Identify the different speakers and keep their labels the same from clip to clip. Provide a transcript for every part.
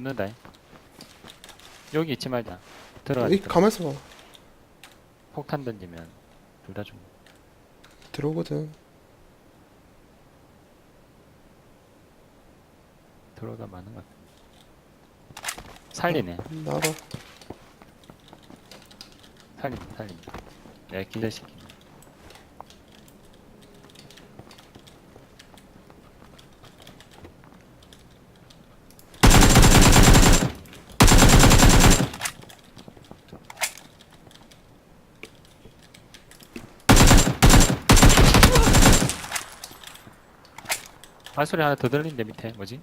Speaker 1: 붙는다. 여기 있지 말자. 들어가.
Speaker 2: 이 가만있어 봐
Speaker 1: 폭탄 던지면 둘다 좀.
Speaker 2: 들어오거든
Speaker 1: 들어가 많은 것 같아. 살리네.
Speaker 2: 나와봐
Speaker 1: 살린다. 살린다. 내가 기절시키네. 발소리 하나 더 들린데 밑에. 뭐지?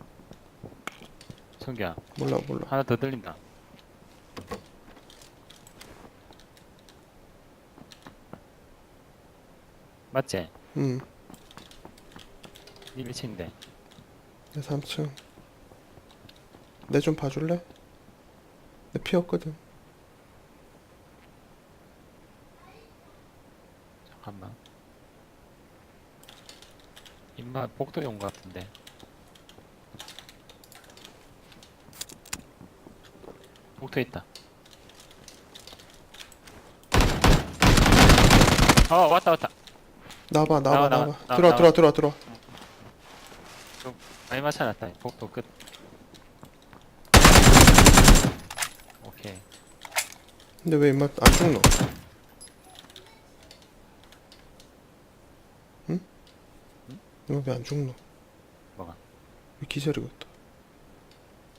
Speaker 1: 성규야.
Speaker 2: 몰라 몰라.
Speaker 1: 하나 더 들린다. 맞지?
Speaker 2: 응.
Speaker 1: 1층인데.
Speaker 2: 내 3층. 내 좀 봐줄래? 내 피 없거든.
Speaker 1: 잠깐만 입맛 복도에 온 것 같은데. 복도에 있다. 어 왔다 왔다.
Speaker 2: 나와봐
Speaker 1: 나와,
Speaker 2: 나와봐
Speaker 1: 나와,
Speaker 2: 나와봐.
Speaker 1: 나와,
Speaker 2: 들어와
Speaker 1: 나와.
Speaker 2: 들어와 들어와 들어와.
Speaker 1: 많이 맞춰놨다. 복도 끝. 오케이.
Speaker 2: 근데 왜 임마 안 죽노? 응? 너 왜 안 죽노?
Speaker 1: 뭐가
Speaker 2: 왜 기절이고 또